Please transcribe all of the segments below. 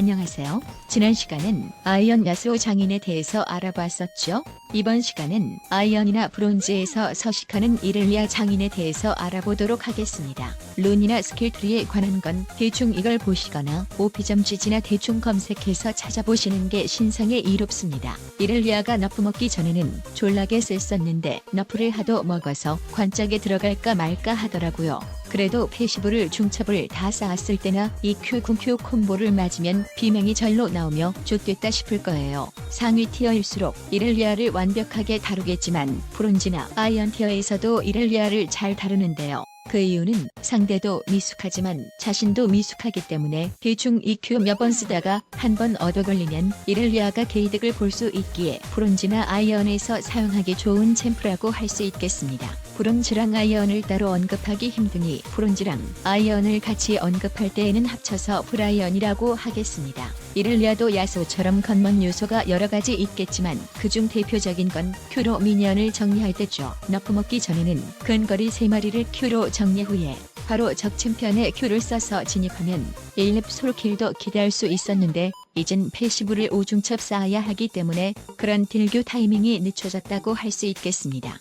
안녕하세요. 지난 시간은 아이언 야스오 장인에 대해서 알아봤었죠. 이번 시간은 아이언이나 브론즈에서 서식하는 이를리아 장인에 대해서 알아보도록 하겠습니다. 룬이나 스킬트리에 관한 건 대충 이걸 보시거나 오피점 지지나 대충 검색해서 찾아보시는 게 신상에 이롭습니다. 이를리아가 너프 먹기 전에는 졸라게 셌었는데 너프를 하도 먹어서 관짝에 들어갈까 말까 하더라고요. 그래도 패시브를 중첩을 다 쌓았을 때나 EQ 궁큐 콤보를 맞으면 비명이 절로 나오며 좋됐다 싶을 거예요. 상위 티어일수록 이렐리아를 완벽하게 다루겠지만 브론즈나 아이언 티어에서도 이렐리아를 잘 다루는데요. 그 이유는 상대도 미숙하지만 자신도 미숙하기 때문에 대충 EQ 몇 번 쓰다가 한 번 얻어 걸리면 이렐리아가 게이득을 볼 수 있기에 브론즈나 아이언에서 사용하기 좋은 챔프라고 할 수 있겠습니다. 브론즈랑 아이언을 따로 언급하기 힘드니 브론즈랑 아이언을 같이 언급할 때에는 합쳐서 브라이언이라고 하겠습니다. 이렐리아도 야소처럼 겉먼 요소가 여러 가지 있겠지만 그중 대표적인 건 큐로 미니언을 정리할 때죠. 너프 먹기 전에는 근거리 3마리를 큐로 정리 후에 바로 적 챔피언의 큐를 써서 진입하면 1렙 솔킬도 기대할 수 있었는데 이젠 패시브를 오중첩 쌓아야 하기 때문에 그런 딜교 타이밍이 늦춰졌다고 할 수 있겠습니다.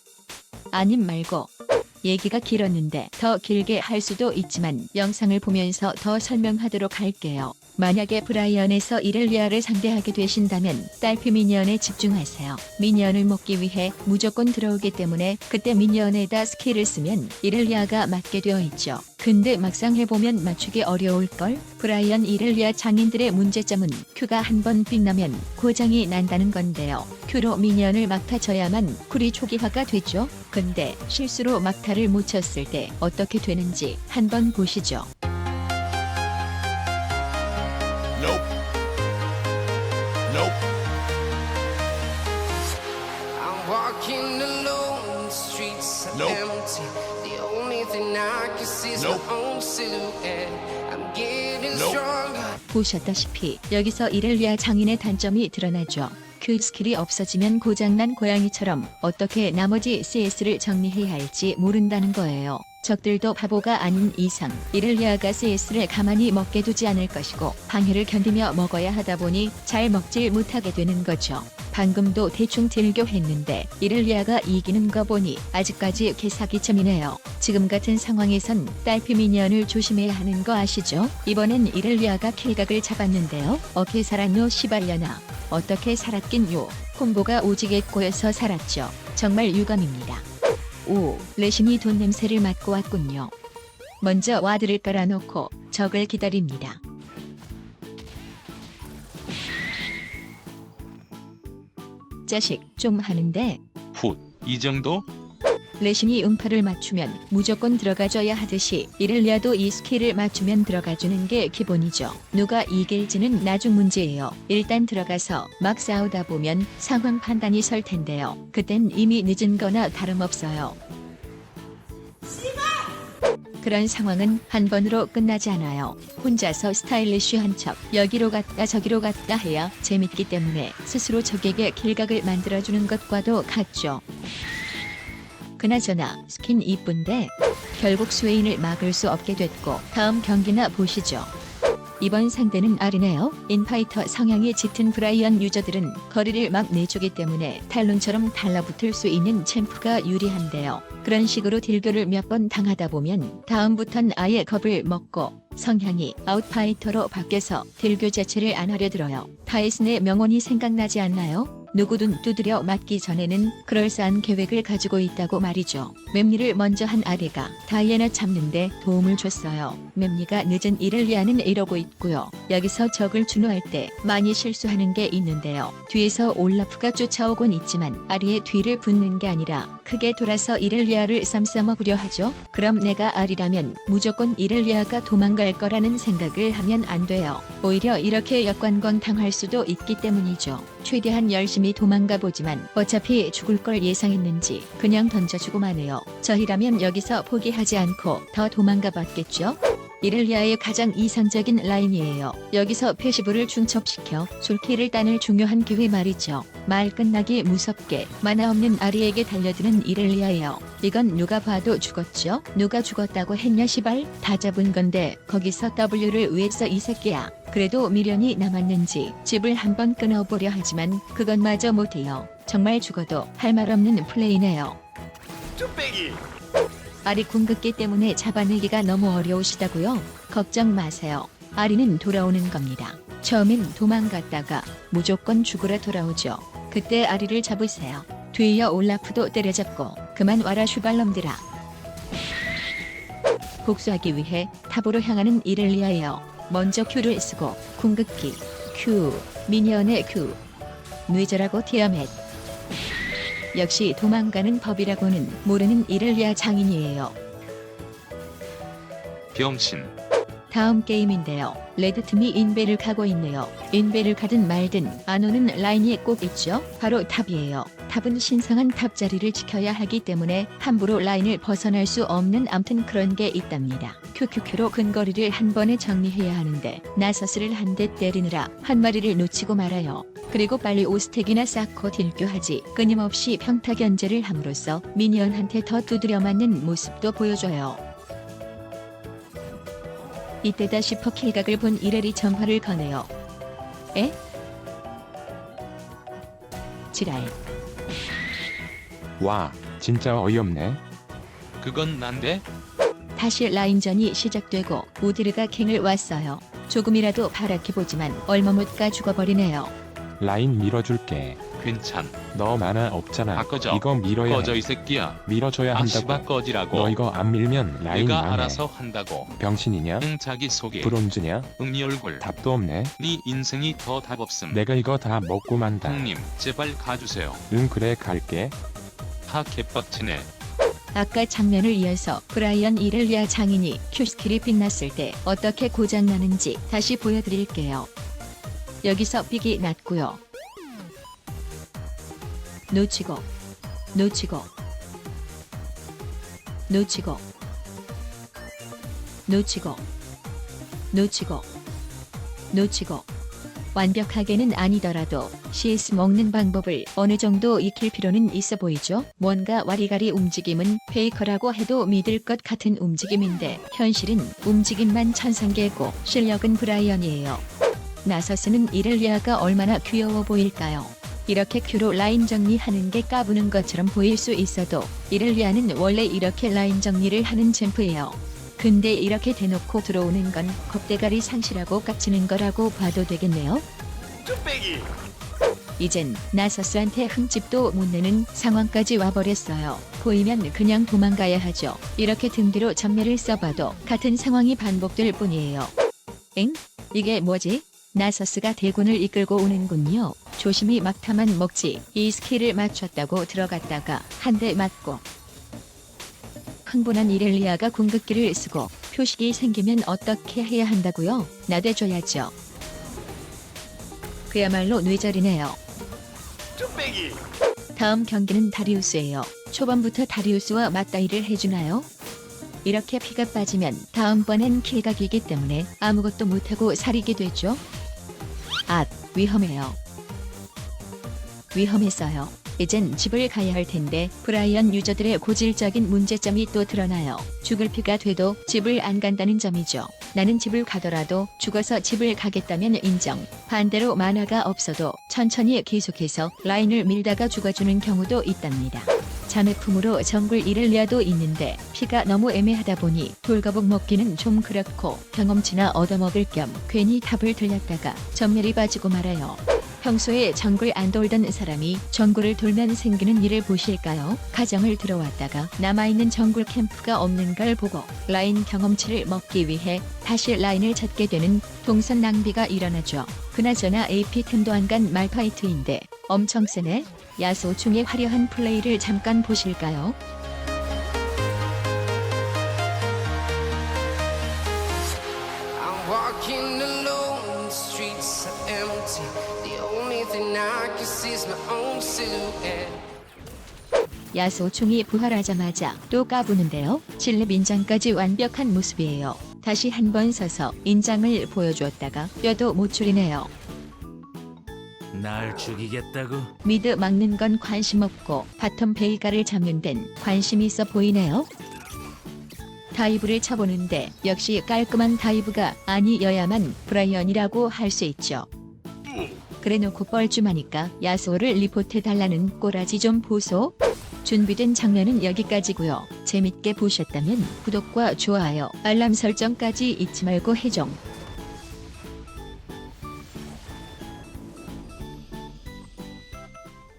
아님 말고 얘기가 길었는데 더 길게 할 수도 있지만 영상을 보면서 더 설명하도록 할게요. 만약에 브라이언에서 이렐리아를 상대하게 되신다면 딸피 미니언에 집중하세요. 미니언을 먹기 위해 무조건 들어오기 때문에 그때 미니언에다 스킬을 쓰면 이렐리아가 맞게 되어 있죠. 근데 막상 해보면 맞추기 어려울걸? 브라이언 이렐리아 장인들의 문제점은 큐가 한번 삑나면 고장이 난다는 건데요. 큐로 미니언을 막타쳐야만 쿨이 초기화가 되죠. 근데 실수로 막타를 못 쳤을 때 어떻게 되는지 한번 보시죠. 보셨다시피 여기서 이렐리아 장인의 단점이 드러나죠. 그 스킬이 없어지면 고장난 고양이처럼 어떻게 나머지 CS를 정리해야 할지 모른다는 거예요. 적들도 바보가 아닌 이상 이렐리아가 CS를 가만히 먹게 두지 않을 것이고 방해를 견디며 먹어야 하다 보니 잘 먹질 못하게 되는 거죠. 방금도 대충 딜교했는데 이렐리아가 이기는 거 보니 아직까지 개사기쯤이네요. 지금 같은 상황에선 딸피 미니언을 조심해야 하는 거 아시죠? 이번엔 이렐리아가 킬각을 잡았는데요. 어떻게 살았노 시발려나 어떻게 살았긴 요. 콤보가 오지게 꼬여서 살았죠. 정말 유감입니다. 오, 레신이 돈 냄새를 맡고 왔군요. 먼저 와드를 깔아놓고 적을 기다립니다. 자식 좀 하는데 훗, 이 정도? 레신이 음파를 맞추면 무조건 들어가줘야 하듯이 이렐리아도 이 스킬을 맞추면 들어가주는 게 기본이죠. 누가 이길지는 나중 문제예요. 일단 들어가서 막 싸우다 보면 상황 판단이 설 텐데요. 그땐 이미 늦은 거나 다름없어요. 그런 상황은 한 번으로 끝나지 않아요. 혼자서 스타일리쉬한 척 여기로 갔다 저기로 갔다 해야 재밌기 때문에 스스로 적에게 길각을 만들어주는 것과도 같죠. 그나저나 스킨 이쁜데 결국 스웨인을 막을 수 없게 됐고 다음 경기나 보시죠. 이번 상대는 아리네요. 인파이터 성향이 짙은 브라이언 유저들은 거리를 막 내주기 때문에 탈론처럼 달라붙을 수 있는 챔프가 유리한데요. 그런 식으로 딜교를 몇 번 당하다 보면 다음부턴 아예 겁을 먹고 성향이 아웃파이터로 바뀌어서 딜교 자체를 안 하려 들어요. 타이슨의 명언이 생각나지 않나요? 누구든 두드려 맞기 전에는 그럴싸한 계획을 가지고 있다고 말이죠. 맵니를 먼저 한 아리가 다이애나 잡는데 도움을 줬어요. 맵니가 늦은 이렐리아는 이러고 있고요. 여기서 적을 준호할 때 많이 실수하는 게 있는데요. 뒤에서 올라프가 쫓아오곤 있지만 아리의 뒤를 붙는 게 아니라 크게 돌아서 이렐리아를 쌈싸먹으려 하죠. 그럼 내가 아리라면 무조건 이렐리아가 도망갈 거라는 생각을 하면 안 돼요. 오히려 이렇게 역관광 당할 수도 있기 때문이죠. 최대한 열심히 도망가 보지만 어차피 죽을 걸 예상했는지 그냥 던져주고 마네요. 저희라면 여기서 포기하지 않고 더 도망가 봤겠죠? 이렐리아의 가장 이상적인 라인이에요. 여기서 패시브를 중첩시켜 솔킬을 따낼 중요한 기회 말이죠. 말 끝나기 무섭게 만화 없는 아리에게 달려드는 이렐리아예요. 이건 누가 봐도 죽었죠? 누가 죽었다고 했냐 시발? 다 잡은 건데 거기서 W를 왜써이 새끼야? 그래도 미련이 남았는지 집을 한번 끊어보려 하지만 그것마저 못해요. 정말 죽어도 할 말 없는 플레이네요. 아리 궁극기 때문에 잡아내기가 너무 어려우시다고요? 걱정 마세요. 아리는 돌아오는 겁니다. 처음엔 도망갔다가 무조건 죽으러 돌아오죠. 그때 아리를 잡으세요. 뒤이어 올라프도 때려잡고 그만 와라 슈발놈들아. 복수하기 위해 탑으로 향하는 이렐리아예요. 먼저 큐를 쓰고 궁극기 큐 미니언의 큐 뇌절하고 티아멧 역시 도망가는 법이라고는 모르는 이렐리아 장인이에요. 병신 다음 게임인데요. 레드팀이 인베를 가고 있네요. 인베를 가든 말든 안 오는 라인이 꼭 있죠. 바로 탑이에요. 탑은 신성한 탑 자리를 지켜야 하기 때문에 함부로 라인을 벗어날 수 없는 암튼 그런 게 있답니다. 큐큐큐로 근거리를 한 번에 정리해야 하는데 나서스를 한 대 때리느라 한 마리를 놓치고 말아요. 그리고 빨리 오스텍이나 쌓고 딜교하지 끊임없이 평타 견제를 함으로써 미니언한테 더 두드려 맞는 모습도 보여줘요. 이때다 싶어 킬각을 본 이래리 전화를 거네요. 에? 지랄. 와, 진짜 어이없네. 그건 난데 다시 라인전이 시작되고 우디르가 킹을 왔어요. 조금이라도 바라게 보지만 얼마 못 가 죽어버리네요. 라인 밀어줄게. 괜찮 너 만화 없잖아. 아, 꺼져. 이거 밀어야 꺼져 해. 이 새끼야 밀어줘야 아 한다고. 꺼지라고 너 이거 안 밀면 라인 내가 망해. 알아서 한다고 병신이냐? 응 자기 소개 브론즈냐? 응니 얼굴 답도 없네. 네 인생이 더 답 없음 내가 이거 다 먹고 만다. 형님 제발 가주세요 응 그래 갈게. 다 개빡치네 아까 장면을 이어서 브라이언 이렐리아 장인이 큐스킬이 빛났을 때 어떻게 고장나는지 다시 보여드릴게요. 여기서 삑이 났고요. 놓치고 놓치고 놓치고 놓치고 놓치고 놓치고 완벽하게는 아니더라도 CS 먹는 방법을 어느 정도 익힐 필요는 있어 보이죠. 뭔가 와리가리 움직임은 페이커라고 해도 믿을 것 같은 움직임인데 현실은 움직임만 천상계고 실력은 브라이언이에요. 나서스는 이렐리아가 얼마나 귀여워 보일까요? 이렇게 큐로 라인 정리하는 게 까부는 것처럼 보일 수 있어도 이렐리아는 원래 이렇게 라인 정리를 하는 챔프예요. 근데 이렇게 대놓고 들어오는 건 겁대가리 상실하고 깝치는 거라고 봐도 되겠네요. 이젠 나서스한테 흠집도 못 내는 상황까지 와버렸어요. 보이면 그냥 도망가야 하죠. 이렇게 등 뒤로 전멸을 써봐도 같은 상황이 반복될 뿐이에요. 엥? 이게 뭐지? 나서스가 대군을 이끌고 오는군요. 조심히 막타만 먹지. 이 스킬을 맞췄다고 들어갔다가 한 대 맞고 흥분한 이렐리아가 궁극기를 쓰고 표식이 생기면 어떻게 해야 한다고요? 나대줘야죠. 그야말로 뇌절이네요. 다음 경기는 다리우스예요. 초반부터 다리우스와 맞다이를 해주나요? 이렇게 피가 빠지면 다음번엔 킬각이기 때문에 아무것도 못하고 사리게 되죠. 아, 위험해요. 위험했어요. 이젠 집을 가야 할 텐데 브라이언 유저들의 고질적인 문제점이 또 드러나요. 죽을 피가 돼도 집을 안 간다는 점이죠. 나는 집을 가더라도 죽어서 집을 가겠다면 인정. 반대로 만화가 없어도 천천히 계속해서 라인을 밀다가 죽어주는 경우도 있답니다. 자매품으로 정글 이렐리아도 있는데 피가 너무 애매하다 보니 돌거북 먹기는 좀 그렇고 경험치나 얻어먹을 겸 괜히 탑을 들렸다가 전멸이 빠지고 말아요. 평소에 정글 안 돌던 사람이 정글을 돌면 생기는 일을 보실까요? 가정을 들어왔다가 남아있는 정글 캠프가 없는 걸 보고 라인 경험치를 먹기 위해 다시 라인을 찾게 되는 동선 낭비가 일어나죠. 그나저나 AP 틈도 안간 말파이트인데 엄청 세네. 야소충의 화려한 플레이를 잠깐 보실까요? 야소충이 부활하자마자 또 까부는데요. 실내 인장까지 완벽한 모습이에요. 다시 한 번 서서 인장을 보여주었다가 뼈도 못 추리네요. 날 죽이겠다고? 미드 막는 건 관심 없고 바텀 베이가를 잡는 데는 관심 있어 보이네요. 다이브를 쳐보는데 역시 깔끔한 다이브가 아니어야만 브라이언이라고 할 수 있죠. 그래놓고 뻘쭘하니까 야수호를 리포트해달라는 꼬라지 좀 보소. 준비된 장면은 여기까지고요. 재밌게 보셨다면 구독과 좋아요, 알람 설정까지 잊지 말고 해줘.